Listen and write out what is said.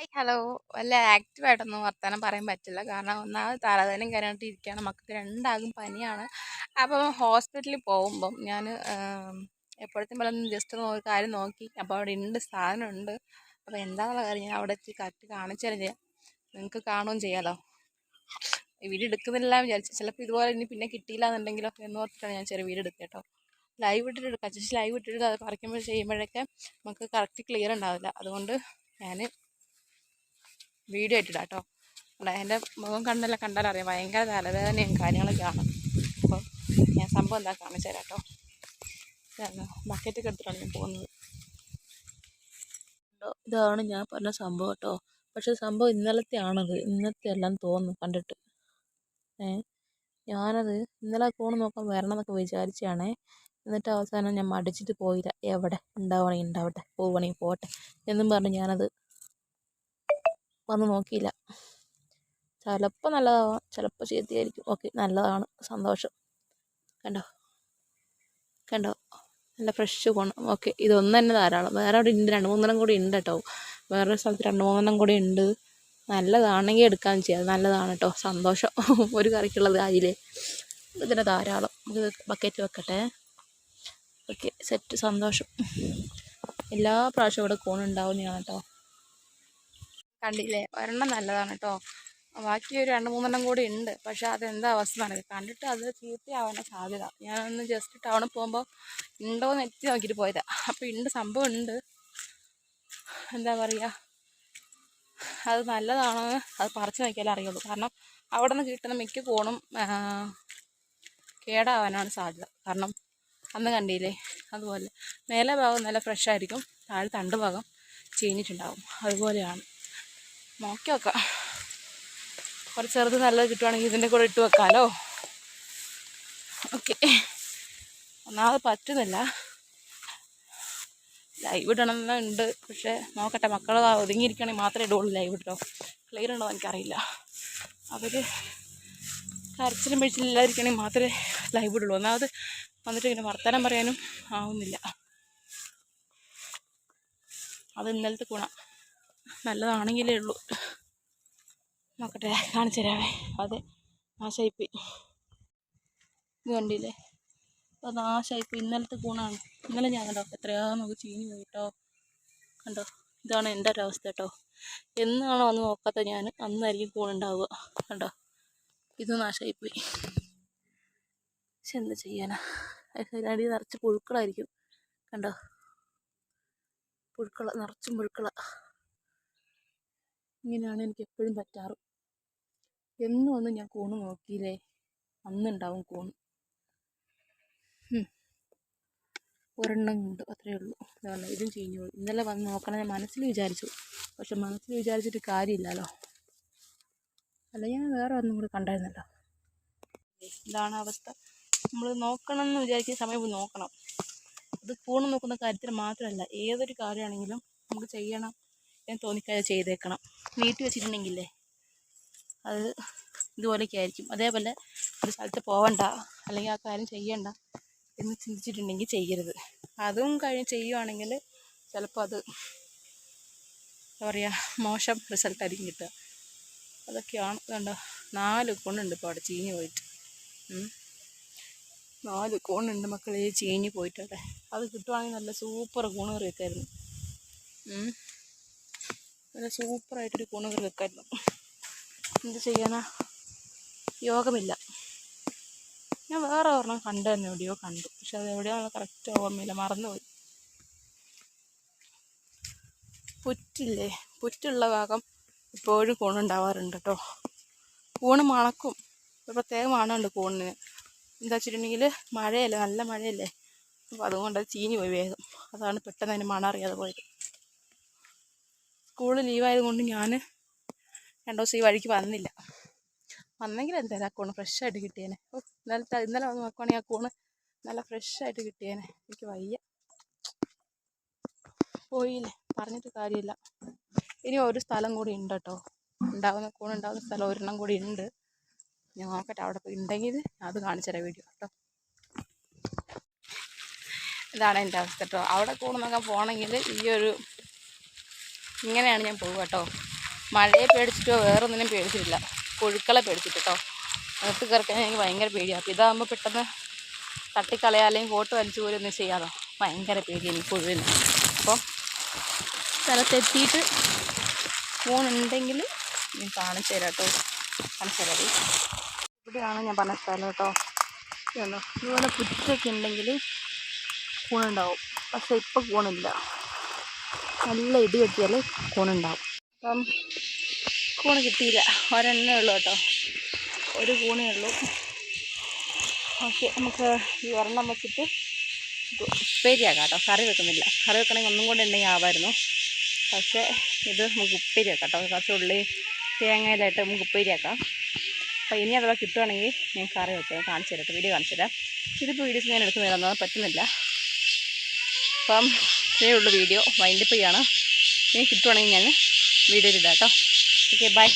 Hi hello. വല്ല ആക്റ്റീവായിട്ടൊന്നും വർത്തമാനം പറയാൻ പറ്റില്ല. കാരണം ഒന്നാമത് തലവേദനയും കാര്യമായിട്ട് ഇരിക്കുകയാണ് മക്കൾക്ക് രണ്ടാകും പനിയാണ്. അപ്പം ഹോസ്പിറ്റലിൽ പോകുമ്പം ഞാൻ എപ്പോഴത്തെ പോലെ ഒന്ന് ജസ്റ്റ് ഒന്ന് ഒരു കാര്യം നോക്കി. അപ്പോൾ അവിടെ ഉണ്ട് സാധനം ഉണ്ട് അപ്പോൾ എന്താണെന്നുള്ള കാര്യം ഞാൻ അവിടെ എത്തി കറക്റ്റ് കാണിച്ചു തരാം നിങ്ങൾക്ക് കാണുകയും ചെയ്യാമല്ലോ വീട് എടുക്കുന്നില്ല വിചാരിച്ചു. ചിലപ്പോൾ ഇതുപോലെ ഇനി പിന്നെ കിട്ടിയില്ല എന്നുണ്ടെങ്കിലോ എന്ന് ഓർത്തിട്ടാണ് ഞാൻ ചെറിയ വീട് എടുക്കുക കേട്ടോ. ലൈവ് ഇട്ടിട്ട് ജസ്റ്റ് ലൈവ് ഇട്ടിട്ട് അത് പറിക്കുമ്പോൾ ചെയ്യുമ്പോഴൊക്കെ നമുക്ക് കറക്റ്റ് ക്ലിയർ ഉണ്ടാവില്ല. അതുകൊണ്ട് ഞാൻ വീഡിയോ ഇട്ടിടാം കേട്ടോ. എന്റെ മുഖം കണ്ടല്ല കണ്ടാലറിയാം ഭയങ്കര തലവേദനയും കാര്യങ്ങളൊക്കെയാണ് അപ്പോൾ ഞാൻ സംഭവം എന്താ കാണിച്ചു തരാം കേട്ടോ. ബക്കറ്റൊക്കെ എടുത്തിട്ടാണ് ഞാൻ പോകുന്നത്. ഇതാണ് ഞാൻ പറഞ്ഞ സംഭവം കേട്ടോ. പക്ഷെ സംഭവം ഇന്നലത്തെ ആണത് ഇന്നത്തെ എല്ലാം തോന്നുന്നു കണ്ടിട്ട്. ഏ? ഞാനത് ഇന്നലെ ഫോൺ നോക്കാൻ വരണം എന്നൊക്കെ വിചാരിച്ചാണേ എന്നിട്ട് അവസാനം ഞാൻ മടിച്ചിട്ട് പോയില്ല. എവിടെ? ഉണ്ടാവണമെങ്കിൽ ഉണ്ടാവട്ടെ. പോവുകയാണെങ്കിൽ പോട്ടെ എന്നും പറഞ്ഞ് ഞാനത് വന്ന് നോക്കിയില്ല. ചിലപ്പോൾ നല്ലതാവാം ചിലപ്പോൾ ചീത്തയായിരിക്കും ഓക്കെ നല്ലതാണ്. സന്തോഷം. കണ്ടോ? കണ്ടോ? നല്ല ഫ്രഷ് പോകണം ഓക്കെ ഇതൊന്നും തന്നെ ധാരാളം. വേറെ അവിടെ ഉണ്ട് രണ്ട് മൂന്നെണ്ണം കൂടി ഉണ്ട് കേട്ടോ. വേറൊരു സ്ഥലത്ത് രണ്ട് മൂന്നെണ്ണം കൂടി ഉണ്ട് നല്ലതാണെങ്കിൽ എടുക്കാൻ ചെയ്യാം. നല്ലതാണ് കേട്ടോ. സന്തോഷം. ഒരു കറിക്കുള്ളത് അതിലേ. ഇതിന് ധാരാളം. ഇത് ബക്കറ്റ് വെക്കട്ടെ. ഓക്കെ സെറ്റ് സന്തോഷം. എല്ലാ പ്രാവശ്യവും ഇവിടെ കോണുണ്ടാവുന്നതാണ് കേട്ടോ. കണ്ടില്ലേ? ഒരെണ്ണം നല്ലതാണ് കേട്ടോ ബാക്കി ഒരു രണ്ട് മൂന്നെണ്ണം കൂടി ഉണ്ട്. പക്ഷെ അതെന്താ അവസ്ഥ നടക്കുക കണ്ടിട്ട് അത് ചീത്തയാവാനാണ് സാധ്യത. ഞാനൊന്ന് ജസ്റ്റ് ടൗണിൽ പോകുമ്പോൾ ഉണ്ടോ എന്ന് എത്തി നോക്കിയിട്ട് പോയതാ. അപ്പോൾ ഉണ്ട് സംഭവം ഉണ്ട് എന്താ പറയുക അത് നല്ലതാണോ അത് പറിച്ചു നോക്കിയാലേ അറിയുള്ളൂ. കാരണം അവിടെ നിന്ന് കിട്ടുന്ന മിക്ക കോണും കേടാവാനാണ് സാധ്യത. കാരണം അന്ന് കണ്ടില്ലേ? അതുപോലെ മേലെ ഭാഗം നല്ല ഫ്രഷ് ആയിരിക്കും. താഴെ തണ്ട് ഭാഗം ചീഞ്ഞിട്ടുണ്ടാവും. അതുപോലെയാണ്. നോക്കി വെക്കാം കുറച്ച് ചെറുത് നല്ലത് കിട്ടുവാണെങ്കിൽ ഇതിന്റെ കൂടെ ഇട്ട് വെക്കാമല്ലോ ഓക്കെ. ഒന്നാമത് പറ്റുന്നില്ല. ലൈവ് ഇടണമെന്നുണ്ട് പക്ഷേ നോക്കട്ടെ മക്കൾ ഒതുങ്ങിയിരിക്കണമെങ്കിൽ മാത്രമേ ഇടുള്ളൂ ലൈവ് ഇട്ടോ. ക്ലിയർ ഉണ്ടോ എനിക്കറിയില്ല. അവർ കരച്ചിലും പിടിച്ചില്ലാതിരിക്കണമെങ്കിൽ മാത്രമേ ലൈവ് ഇടുള്ളൂ. ഒന്നാമത് വന്നിട്ട് ഇങ്ങനെ വർത്തമാനം പറയാനും ആവുന്നില്ല. അത് ഇന്നലത്തെ ഗുണം. നല്ലതാണെങ്കിലേ ഉള്ളൂ. നോക്കട്ടെ കാണിച്ചു തരാമേ അതെ നാശമായിപ്പോയി ഇത് കണ്ടില്ലേ? അത് നാശമായിപ്പോയി ഇന്നലത്തെ ഗുണമാണ് ഇന്നലെ ഞാൻ കണ്ടോ എത്രയാ നമുക്ക് ചീനി പോയിട്ടോ കണ്ടോ? ഇതാണ് എന്റെ ഒരവസ്ഥ കേട്ടോ. എന്നാണോ അന്ന് നോക്കാത്ത ഞാൻ? അന്നായിരിക്കും കൂണുണ്ടാവുക കണ്ടോ? ഇത് നാശമായിപ്പോയി പക്ഷെ എന്ത് ചെയ്യാനാ? അടി നിറച്ച് പുഴുക്കളായിരിക്കും. കണ്ടോ? പുഴുക്കള നിറച്ചും പുഴുക്കള. ഇങ്ങനെയാണ് എനിക്ക് എപ്പോഴും പറ്റാറ്. എന്നും ഒന്നും ഞാൻ കൂണ് നോക്കിയില്ലേ? അന്നുണ്ടാവും കൂണ്. ഒരെണ്ണം ഉണ്ട് അത്രയേ ഉള്ളൂ. അതുകൊണ്ട് ഇതും ചീഞ്ഞു പോയി. ഇന്നലെ വന്ന് നോക്കണം ഞാൻ മനസ്സിൽ വിചാരിച്ചു. പക്ഷെ മനസ്സിൽ വിചാരിച്ചിട്ട് കാര്യമില്ലല്ലോ. അല്ല ഞാൻ വേറെ ഒന്നും കൂടി കണ്ടായിരുന്നല്ലോ. ഇതാണ് അവസ്ഥ. നമ്മൾ നോക്കണം എന്ന് വിചാരിക്കുന്ന സമയം നോക്കണം. അത് കൂണ് നോക്കുന്ന കാര്യത്തിൽ മാത്രമല്ല ഏതൊരു കാര്യമാണെങ്കിലും നമുക്ക് ചെയ്യണം. എന്ന് തോന്നിക്കാതെ ചെയ്തേക്കണം. നീട്ടി വെച്ചിട്ടുണ്ടെങ്കിലേ അത് ഇതുപോലെയൊക്കെ ആയിരിക്കും അതേപോലെ ഒരു സ്ഥലത്ത് പോവണ്ട അല്ലെങ്കിൽ ആ കാര്യം ചെയ്യണ്ട എന്ന് ചിന്തിച്ചിട്ടുണ്ടെങ്കിൽ ചെയ്യരുത്. അതും കഴിഞ്ഞ് ചെയ്യുവാണെങ്കിൽ ചിലപ്പോൾ അത് എന്താ പറയുക മോശം റിസൾട്ടായിരിക്കും കിട്ടുക. അതൊക്കെയാണ്. കണ്ടോ നാല് കൊണ്ടുണ്ട് ഇപ്പോൾ അവിടെ ചീഞ്ഞ് പോയിട്ട്. നാല് കോണുണ്ട് മക്കളെ ചീഞ്ഞ് പോയിട്ട് അവിടെ അത് കിട്ടുവാണെങ്കിൽ നല്ല സൂപ്പർ കൂണ് കറിയൊക്കെ വെക്കായിരുന്നു നല്ല സൂപ്പറായിട്ടൊരു കൂണ് കറി വെക്കായിരുന്നു. എന്ത് ചെയ്യാനാ? യോഗമില്ല. ഞാൻ വേറെ ഒരെണ്ണം കണ്ടു തന്നെ എവിടെയോ കണ്ടു. പക്ഷെ അത് എവിടെയാണെന്ന് കറക്റ്റ് ഓർമ്മയില്ല. മറന്നുപോയി. പുറ്റില്ലേ? പുറ്റുള്ള ഭാഗം ഇപ്പോഴും കൂണുണ്ടാവാറുണ്ട് കേട്ടോ. കൂണ് മണക്കും. ഒരു പ്രത്യേക മണമുണ്ട് കൂണിന്. എന്താ വെച്ചിട്ടുണ്ടെങ്കിൽ മഴയല്ലേ? നല്ല മഴയല്ലേ? അപ്പോൾ അതുകൊണ്ട് അത് ചീഞ്ഞ് പോയി വേഗം. അതാണ് പെട്ടെന്ന് അതിന് മണം അറിയാതെ പോയത്. സ്കൂൾ ലീവായതുകൊണ്ട് ഞാൻ രണ്ടോ ദിവസം ഈ വഴിക്ക് വന്നില്ല. വന്നെങ്കിൽ എന്തായാലും ആ കൂണ് ഫ്രഷായിട്ട് കിട്ടിയേനെ. ഓ ഇന്നലത്തെ ഇന്നലെ വന്ന് നോക്കുവാണെങ്കിൽ ആ കൂണ് നല്ല ഫ്രഷായിട്ട് കിട്ടിയേനെ. എനിക്ക് വയ്യ. പോയില്ലേ? പറഞ്ഞിട്ട് കാര്യമില്ല. ഇനി ഒരു സ്ഥലം കൂടി ഉണ്ട് കേട്ടോ. ഉണ്ടാകുന്ന കൂണുണ്ടാകുന്ന സ്ഥലം ഒരെണ്ണം കൂടി ഉണ്ട്. ഞാൻ നോക്കട്ടെ അവിടെ പോയി ഉണ്ടെങ്കിൽ അത് കാണിച്ചു തരാം വീഡിയോ കേട്ടോ. ഇതാണ് എന്റെ അവസ്ഥ കേട്ടോ. അവിടെ കൂടെ നോക്കാൻ പോകണമെങ്കിൽ ഈ ഒരു ഇങ്ങനെയാണ് ഞാൻ പോവുക കേട്ടോ. മഴയെ പേടിച്ചിട്ടോ വേറെ ഒന്നിനും പേടിച്ചിട്ടില്ല. പുഴുക്കളെ പേടിച്ചിട്ട് കേട്ടോ. അകത്ത് കയറക്കാൻ എനിക്ക് ഭയങ്കര പേടിയാണ് അപ്പോൾ ഇതാകുമ്പോൾ പെട്ടെന്ന് തട്ടിക്കളയാ അല്ലെങ്കിൽ ഫോട്ടോ വലിച്ചു പോലും ഒന്നും ചെയ്യാതോ. ഭയങ്കര പേടി എനിക്ക് പുഴുവിന്. അപ്പോൾ സ്ഥലത്തെത്തിയിട്ട് ഫോണുണ്ടെങ്കിൽ ഞാൻ കാണിച്ചു തരാം കേട്ടോ. കാണിച്ചു തരാം. ഇവിടെയാണ് ഞാൻ പറഞ്ഞ സ്ഥലം കേട്ടോ. ഇതുപോലെ പുറ്റൊക്കെ ഉണ്ടെങ്കിൽ കൂണുണ്ടാവും പക്ഷേ ഇപ്പം കൂണില്ല നല്ല ഇടി വെട്ടിയാൽ കൂണുണ്ടാവും. അപ്പം കൂണ് കിട്ടിയില്ല. ഒരെണ്ണേ ഉള്ളൂ കേട്ടോ. ഒരു കൂണേ ഉള്ളൂ. ഓക്കെ നമുക്ക് ഈ ഒരെണ്ണം വെച്ചിട്ട് ഉപ്പേരിയാക്കാം കേട്ടോ. കറി വെക്കുന്നില്ല. കറി വെക്കണമെങ്കിൽ ഒന്നും കൂടെ ഉണ്ടെങ്കിൽ ആവായിരുന്നു പക്ഷേ ഇത് നമുക്ക് ഉപ്പേരിയാക്കാം കേട്ടോ. കുറച്ച് ഉള്ളി തേങ്ങയിലായിട്ട് നമുക്ക് ഉപ്പേരിയാക്കാം. അപ്പോൾ ഇനി അഥവാ കിട്ടുവാണെങ്കിൽ ഞാൻ കറി വെക്കാം. കാണിച്ചു തരാം. വീഡിയോ കാണിച്ചു തരാം. ഇതിപ്പോൾ വീഡിയോസ് ഞാൻ എടുക്കുന്നില്ല പറ്റുന്നില്ല. അപ്പം ഇത്രയേ ഉള്ളൂ വീഡിയോ വൈൻഡപ്പ് ചെയ്യാണ്. ഇനി കിട്ടുവാണെങ്കിൽ ഞാൻ വീഡിയോ ഇടാം ഓക്കെ ബൈ